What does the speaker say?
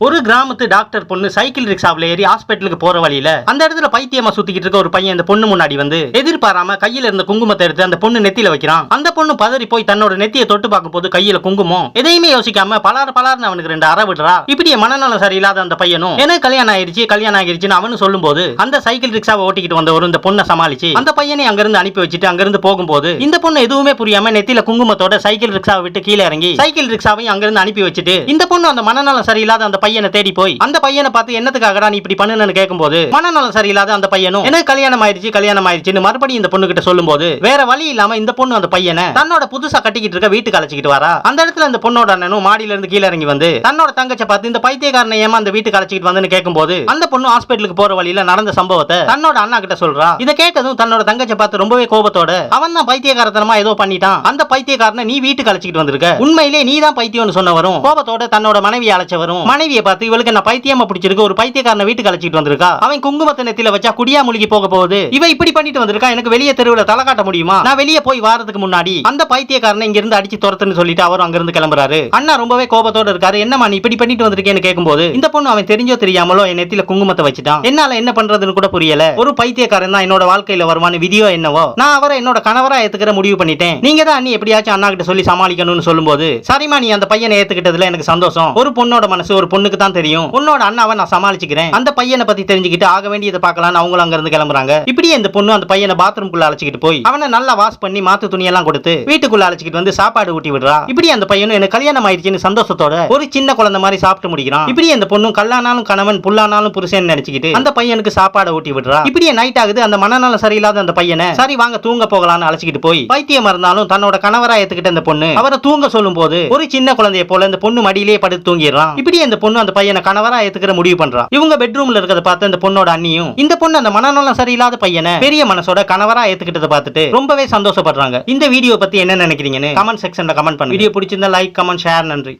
ஒரு கிராமத்து டாக்டர் பொண்ணு சைக்கிள் ரிக்ஷாவில் ஏறி ஹாஸ்பிட்டலுக்கு போற வழியில அந்த இடத்துல பைத்தியமா சுத்திக்கிட்டு இருக்க ஒரு பையன் அந்த பொண்ணு முன்னாடி வந்து எதிர்பாராம கையில இருந்த குங்குமத்தை எடுத்து அந்த பொண்ணு நெத்தியில வைக்கிறான். அந்த பொண்ணு பதறி போய் தன்னோட நெத்தியை தொட்டு பார்க்கும் போது கையில குங்குமம் எதையுமே யோசிக்காம பலார் பலார்னு அவனுக்கு ரெண்டு அற விடுறா. இப்படி மனநலம் சரியில்லாத அந்த பையனும் எனக்கு கல்யாணம் ஆயிருச்சு கல்யாணம் ஆகிருச்சுன்னு அவனு சொல்லும் போது அந்த சைக்கிள் ரிக்ஷாவை ஓட்டிக்கிட்டு வந்த ஒரு இந்த பொண்ணை சமாளிச்சு அந்த பையனை அங்கிருந்து அனுப்பி வச்சுட்டு அங்கிருந்து போகும்போது இந்த பொண்ணு எதுவுமே புரியாம நெத்தியில குங்குமத்தோட சைக்கிள் ரிக்ஷாவை விட்டு கீழே இறங்கி சைக்கிள் ரிக்ஷாவையும் அங்கிருந்து அனுப்பி வச்சுட்டு இந்த பொண்ணு அந்த மனநலம் சரியில்லாத அந்த பையனை தேடி போய் அந்த பையனை பார்த்து என்னத்துக்காகடா நீ இப்படி பண்ணுன்னு கேட்கும்போது மனநலம் சரியில்லாத அந்த பையனும் எனக்கு கல்யாணம் ஆயிருச்சு கல்யாணம் ஆயிடுச்சுன்னு மறுபடியும் இந்த பொண்ணு கிட்ட சொல்லும் போது வேற வழி இல்லாம இந்த பொண்ணு அந்த பையனை தன்னோட புதுசா கட்டிக்கிட்டு இருக்க வீட்டுக்கு அழைச்சிக்கிட்டு வரா. அந்த இடத்துல இந்த பொண்ணோட அண்ணனும் மாடியில இருந்து கீழே இறங்கி வந்து தன்னோட தங்கச்சை பார்த்து இந்த பைத்தியக்காரனை ஏமா அந்த வீட்டுக்கு அழைச்சிக்கிட்டு வந்துன்னு கேட்கும்போது அந்த பொண்ணு ஹாஸ்பிட்டலுக்கு போற வழியில நடந்த சம்பவத்தை தன்னோட அண்ணா கிட்ட சொல்றா. இதை கேட்டதும் தன்னோட தங்கச்சை பார்த்து ரொம்பவே கோபத்தோட அவன் தான் பைத்தியக்காரத்தனமா ஏதோ பண்ணிட்டான். அந்த பைத்தியக்காரனை நீ வீட்டுக்கு அழைச்சிக்கிட்டு வந்திருக்க. உண்மையிலே நீ தான் பைத்தியம்னு சொன்னவரும் கோபத்தோட தன்னோட மனைவியை அழைச்சவரும் மனைவியை பார்த்து இவளுக்கு என்ன பைத்தியமா பிடிச்சிருக்கு? ஒரு பைத்தியக்காரன வீட்டுக்கு அழைச்சிட்டு வந்திருக்கா? அவன் குங்குமத்தை நெத்தில வச்சா குடியா முழுகி போக போகுது. இவ இப்படி பண்ணிட்டு வந்திருக்கா? எனக்கு வெளியே தெருவில் தலை காட்ட முடியுமா? நான் வெளியே போய் வாரதுக்கு முன்னாடி அந்த பைத்தியக்காரனை இங்க இருந்து அடிச்சு துரத்துன்னு சொல்லிட்டு அவரும் அங்கிருந்து கிளம்புறாரு. அண்ணா ரொம்பவே கோபத்தோட இருக்காரு. என்னமா நீ இப்படி பண்ணிட்டு வந்திருக்கேன்னு கேட்கும்போது இந்த பொண்ணு அவன் தெரிஞ்சோ தெரியாமலோ என் நெத்தில குங்குமத்தை வச்சுட்டான். என்னால என்ன பண்றதுன்னு கூட புரியல. ஒரு பைத்தியக்காரன் தான் என்னோட வாழ்க்கையில வருவான்னு விதியோ என்னவோ. நான் அவரை என்னோட கணவரா ஏத்துக்கிற முடிவு பண்ணிட்டேன். நீங்க தான் அண்ணி எப்படியாச்சும் அண்ணா கிட்ட சொல்லி சமாளிக்கணும்னு சொல்லும்போது சரிமா நீ அந்த பையனை ஏத்துக்கிட்டதுல எனக்கு சந்தோஷம். ஒரு பொண்ணோட மனசு ஒரு பொண்ணு பொண்ணுக்கு தான் தெரியும். உன்னோட அண்ணாவை நான் சமாளிச்சுக்கிறேன். அந்த பையனை பத்தி தெரிஞ்சுக்கிட்டு ஆக வேண்டியதை பார்க்கலாம்னு அவங்களும் அங்க இருந்து கிளம்புறாங்க. இப்படியே இந்த பொண்ணு அந்த பையனை பாத்ரூம்குள்ள அழைச்சிக்கிட்டு போய் அவனை நல்லா வாஷ் பண்ணி மாத்து துணியெல்லாம் கொடுத்து வீட்டுக்குள்ள அழைச்சிக்கிட்டு வந்து சாப்பாடு ஊட்டி விடுறா. இப்படி அந்த பையனும் எனக்கு கல்யாணம் ஆயிடுச்சுன்னு சந்தோஷத்தோட ஒரு சின்ன குழந்தை மாதிரி சாப்பிட்டு முடிக்கிறான். இப்படி அந்த பொண்ணும் கல்லானாலும் கணவன் புல்லானாலும் புருஷன் நினைச்சுக்கிட்டு அந்த பையனுக்கு சாப்பாடு ஊட்டி விடுறா. இப்படியே நைட் ஆகுது அந்த மனநலம் சரியில்லாத அந்த பையனை சரி வாங்க தூங்க போகலாம்னு அழைச்சிக்கிட்டு போய் பைத்தியம் இருந்தாலும் தன்னோட கணவரா ஏத்துக்கிட்ட அந்த பொண்ணு அவரை தூங்க சொல்லும் போது ஒரு சின்ன குழந்தைய போல இந்த பொண்ணு மடியிலேயே படுத்து தூங்கிடுறான். இப்படி அந்த பொண்ணு அந்த பையனை கணவரா ஏத்துக்கிற முடிவு பண்றான். இவங்க பெட்ரூம்ல இருக்கிறத பார்த்து அந்த பொண்ணோட அண்ணியும் இந்த பொண்ணு அந்த மனநலம் சரியில்லாத பையனை பெரிய மனசோட கணவரா ஏத்துக்கிட்டதை பார்த்துட்டு ரொம்பவே சந்தோஷப்படுறாங்க. இந்த வீடியோ பத்தி என்ன நினைக்கிறீங்கன்னு கமெண்ட் செக்ஷன்ல கமெண்ட் பண்ணுங்க. வீடியோ பிடிச்சிருந்தா லைக் கமெண்ட் ஷேர் நன்றி.